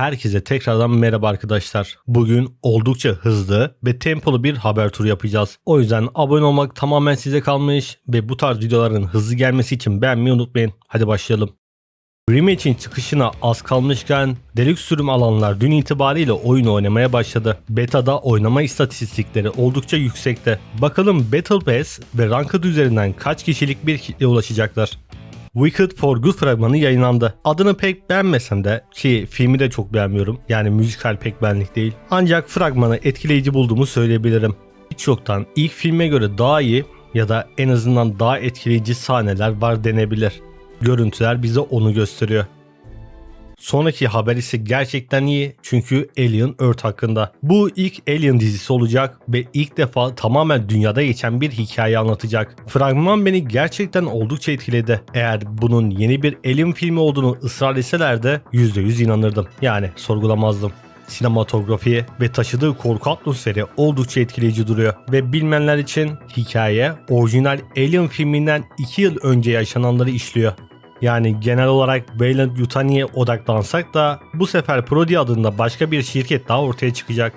Herkese tekrardan merhaba arkadaşlar. Bugün oldukça hızlı ve tempolu bir haber turu yapacağız. O yüzden abone olmak tamamen size kalmış ve bu tarz videoların hızlı gelmesi için beğenmeyi unutmayın. Hadi başlayalım. Rematch'in çıkışına az kalmışken deluxe sürüm alanlar dün itibariyle oyun oynamaya başladı. Beta'da oynama istatistikleri oldukça yüksekte. Bakalım Battle Pass ve Ranked üzerinden kaç kişilik bir kitle ulaşacaklar. Wicked for Good fragmanı yayınlandı. Adını pek beğenmesem de ki filmi de çok beğenmiyorum. Yani müzikal pek benlik değil. Ancak fragmanı etkileyici bulduğumu söyleyebilirim. Hiç yoktan ilk filme göre daha iyi ya da en azından daha etkileyici sahneler var denebilir. Görüntüler bize onu gösteriyor. Sonraki haber ise gerçekten iyi çünkü Alien Earth hakkında. Bu ilk Alien dizisi olacak ve ilk defa tamamen dünyada geçen bir hikaye anlatacak. Fragman beni gerçekten oldukça etkiledi. Eğer bunun yeni bir Alien filmi olduğunu ısrar etseler de %100 inanırdım. Yani sorgulamazdım sinematografi ve taşıdığı korku atmosferi oldukça etkileyici duruyor. Ve bilmeyenler için hikaye orijinal Alien filminden 2 yıl önce yaşananları işliyor. Yani genel olarak Weyland Yutani'ye odaklansak da bu sefer Prodi adında başka bir şirket daha ortaya çıkacak.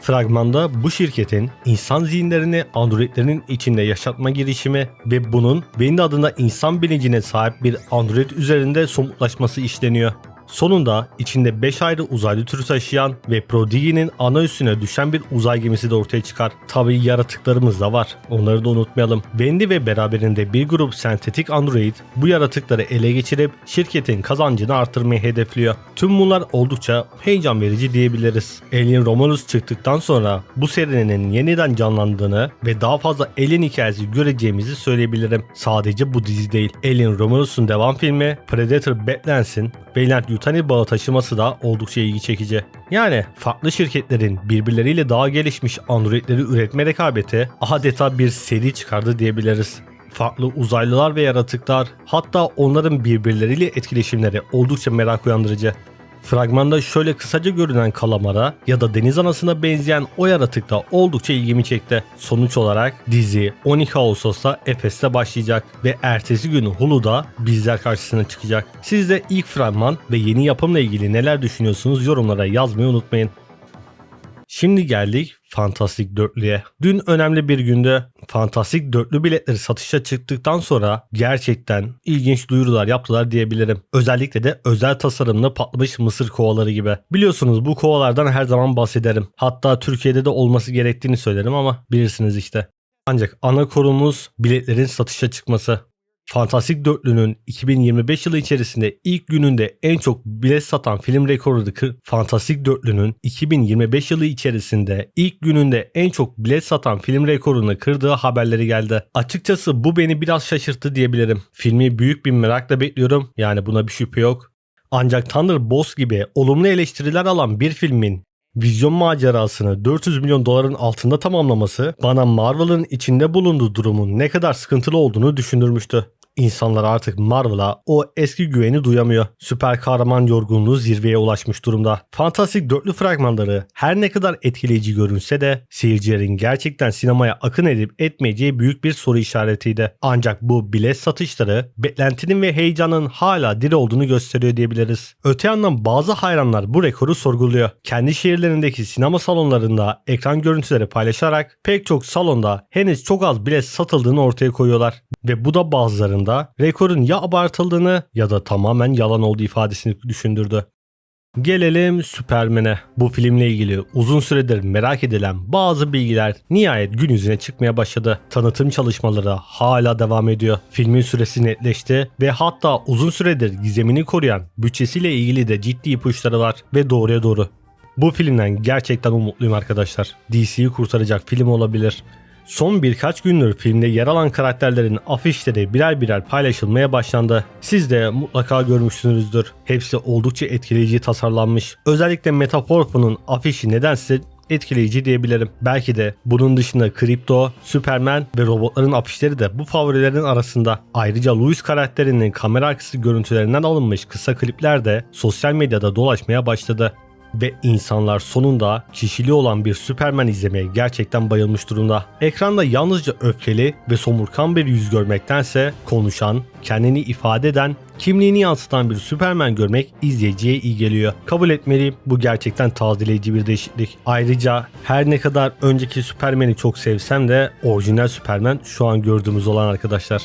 Fragmanda bu şirketin insan zihinlerini androidlerin içinde yaşatma girişimi ve bunun Wayne adında insan bilincine sahip bir android üzerinde somutlaşması işleniyor. Sonunda içinde 5 ayrı uzaylı türü taşıyan ve Prodigy'nin ana üstüne düşen bir uzay gemisi de ortaya çıkar. Tabi yaratıklarımız da var. Onları da unutmayalım. Wendy ve beraberinde bir grup sentetik android bu yaratıkları ele geçirip şirketin kazancını artırmayı hedefliyor. Tüm bunlar oldukça heyecan verici diyebiliriz. Alien Romulus çıktıktan sonra bu serinin yeniden canlandığını ve daha fazla Alien hikayesi göreceğimizi söyleyebilirim. Sadece bu dizi değil. Alien Romulus'un devam filmi Predator Badlands'in Weyland Yutani bağı taşıması da oldukça ilgi çekici. Yani farklı şirketlerin birbirleriyle daha gelişmiş androidleri üretme rekabeti adeta bir seri çıkardı diyebiliriz farklı uzaylılar ve yaratıklar hatta onların birbirleriyle etkileşimleri oldukça merak uyandırıcı. Fragmanda şöyle kısaca görünen kalamara ya da deniz anasına benzeyen o yaratık da oldukça ilgimi çekti. Sonuç olarak dizi 12 Ağustos'ta Efes'te başlayacak ve ertesi gün Hulu'da bizler karşısına çıkacak. Siz de ilk fragman ve yeni yapımla ilgili neler düşünüyorsunuz yorumlara yazmayı unutmayın. Şimdi geldik Fantastik Dörtlü'ye. Dün önemli bir günde Fantastik Dörtlü biletleri satışa çıktıktan sonra gerçekten ilginç duyurular yaptılar diyebilirim. Özellikle de özel tasarımlı patlamış mısır kovaları gibi. Biliyorsunuz bu kovalardan her zaman bahsederim. Hatta Türkiye'de de olması gerektiğini söylerim ama bilirsiniz işte. Ancak ana konumuz biletlerin satışa çıkması. Fantastik Dörtlü'nün 2025 yılı içerisinde ilk gününde en çok bilet satan film rekoru kır. Fantastik Dörtlü'nün 2025 yılı içerisinde ilk gününde en çok bilet satan film rekorunu kırdığı haberleri geldi. Açıkçası bu beni biraz şaşırttı diyebilirim. Filmi büyük bir merakla bekliyorum. Yani buna bir şüphe yok. Ancak Thunderbolts gibi olumlu eleştiriler alan bir filmin vizyon macerasını 400 milyon doların altında tamamlaması bana Marvel'ın içinde bulunduğu durumun ne kadar sıkıntılı olduğunu düşündürmüştü. İnsanlar artık Marvel'a o eski güveni duyamıyor. Süper kahraman yorgunluğu zirveye ulaşmış durumda. Fantastik dörtlü fragmanları her ne kadar etkileyici görünse de seyircilerin gerçekten sinemaya akın edip etmeyeceği büyük bir soru işaretiydi. Ancak bu bilet satışları beklentinin ve heyecanın hala diri olduğunu gösteriyor diyebiliriz. Öte yandan bazı hayranlar bu rekoru sorguluyor. Kendi şehirlerindeki sinema salonlarında ekran görüntüleri paylaşarak pek çok salonda henüz çok az bilet satıldığını ortaya koyuyorlar. Ve bu da bazılarında rekorun ya abartıldığını ya da tamamen yalan olduğu ifadesini düşündürdü. Gelelim Superman'e. Bu filmle ilgili uzun süredir merak edilen bazı bilgiler nihayet gün yüzüne çıkmaya başladı. Tanıtım çalışmaları hala devam ediyor. Filmin süresi netleşti ve hatta uzun süredir gizemini koruyan bütçesiyle ilgili de ciddi ipuçları var ve doğruya doğru. Bu filmden gerçekten umutluyum arkadaşlar. DC'yi kurtaracak film olabilir. Son birkaç gündür filmde yer alan karakterlerin afişleri birer birer paylaşılmaya başlandı. Siz de mutlaka görmüşsünüzdür. Hepsi oldukça etkileyici tasarlanmış. Özellikle Metaforfo'nun afişi nedense etkileyici diyebilirim. Belki de bunun dışında Crypto, Superman ve robotların afişleri de bu favorilerin arasında. Ayrıca Louis karakterinin kamera arkası görüntülerinden alınmış kısa klipler de sosyal medyada dolaşmaya başladı. Ve insanlar sonunda kişiliği olan bir Superman izlemeye gerçekten bayılmış durumda. Ekranda yalnızca öfkeli ve somurkan bir yüz görmektense konuşan, kendini ifade eden, kimliğini yansıtan bir Superman görmek izleyiciye iyi geliyor. Kabul etmeliyim bu gerçekten tazeleyici bir değişiklik. Ayrıca her ne kadar önceki Superman'i çok sevsem de orijinal Superman şu an gördüğümüz olan arkadaşlar.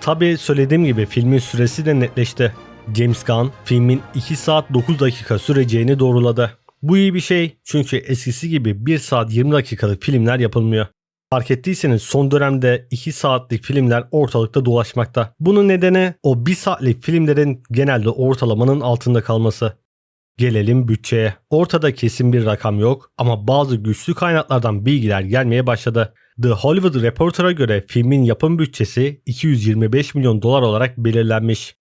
Tabi söylediğim gibi filmin süresi de netleşti. James Gunn filmin 2 saat 9 dakika süreceğini doğruladı. Bu iyi bir şey çünkü eskisi gibi 1 saat 20 dakikalık filmler yapılmıyor. Fark ettiyseniz son dönemde 2 saatlik filmler ortalıkta dolaşmakta. Bunun nedeni o 1 saatlik filmlerin genelde ortalamanın altında kalması. Gelelim bütçeye. Ortada kesin bir rakam yok ama bazı güçlü kaynaklardan bilgiler gelmeye başladı. The Hollywood Reporter'a göre filmin yapım bütçesi 225 milyon dolar olarak belirlenmiş.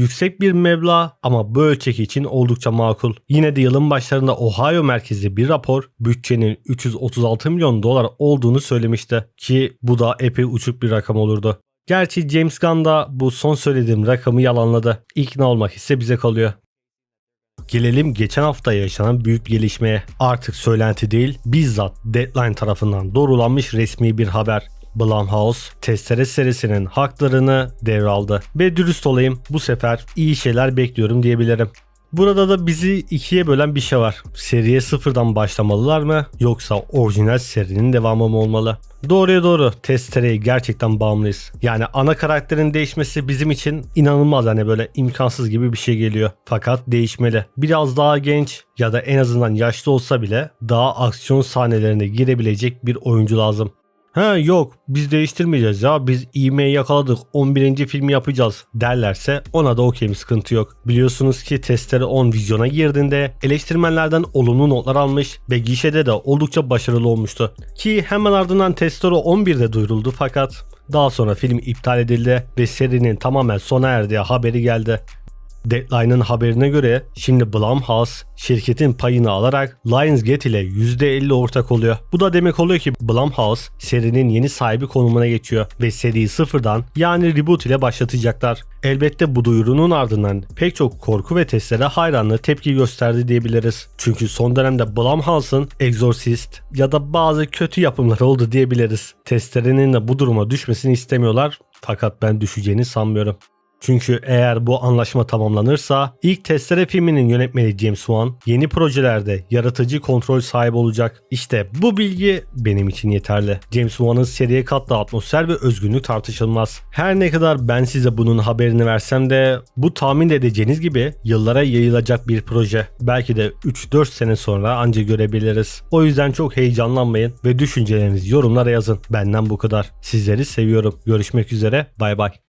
Yüksek bir meblağ ama bu ölçek için oldukça makul. Yine de yılın başlarında Ohio merkezli bir rapor bütçenin 336 milyon dolar olduğunu söylemişti ki bu da epey uçuk bir rakam olurdu. Gerçi James Gunn da bu son söylediğim rakamı yalanladı. İkna olmak ise bize kalıyor. Gelelim geçen hafta yaşanan büyük gelişmeye. Artık söylenti değil, bizzat Deadline tarafından doğrulanmış resmi bir haber. Blumhouse, Testere serisinin haklarını devraldı. Ve dürüst olayım bu sefer iyi şeyler bekliyorum diyebilirim. Burada da bizi ikiye bölen bir şey var. Seriye sıfırdan başlamalılar mı yoksa orijinal serinin devamı mı olmalı? Doğruya doğru testereye gerçekten bağımlıyız. Yani ana karakterin değişmesi bizim için inanılmaz hani böyle imkansız gibi bir şey geliyor. Fakat değişmeli. Biraz daha genç ya da en azından yaşlı olsa bile daha aksiyon sahnelerine girebilecek bir oyuncu lazım. Ha yok biz değiştirmeyeceğiz ya biz ivmeyi yakaladık 11. filmi yapacağız derlerse ona da okeyim sıkıntı yok. Biliyorsunuz ki Testere 10 vizyona girdiğinde eleştirmenlerden olumlu notlar almış ve gişede de oldukça başarılı olmuştu. Ki hemen ardından Testere 11'de duyuruldu fakat daha sonra film iptal edildi ve serinin tamamen sona erdiği haberi geldi. Deadline'ın haberine göre şimdi Blumhouse şirketin payını alarak Lionsgate ile %50 ortak oluyor. Bu da demek oluyor ki Blumhouse serinin yeni sahibi konumuna geçiyor ve seriyi sıfırdan yani reboot ile başlatacaklar. Elbette bu duyurunun ardından pek çok korku ve testlere hayranlı tepki gösterdi diyebiliriz. Çünkü son dönemde Blumhouse'ın Exorcist ya da bazı kötü yapımları oldu diyebiliriz. Testlerinin de bu duruma düşmesini istemiyorlar fakat ben düşeceğini sanmıyorum. Çünkü eğer bu anlaşma tamamlanırsa ilk Testere filminin yönetmeni James Wan yeni projelerde yaratıcı kontrol sahibi olacak. İşte bu bilgi benim için yeterli. James Wan'ın seriye kattığı atmosfer ve özgünlük tartışılmaz. Her ne kadar ben size bunun haberini versem de bu tahmin edeceğiniz gibi yıllara yayılacak bir proje. Belki de 3-4 sene sonra anca görebiliriz. O yüzden çok heyecanlanmayın ve düşüncelerinizi yorumlara yazın. Benden bu kadar. Sizleri seviyorum. Görüşmek üzere. Bay bay.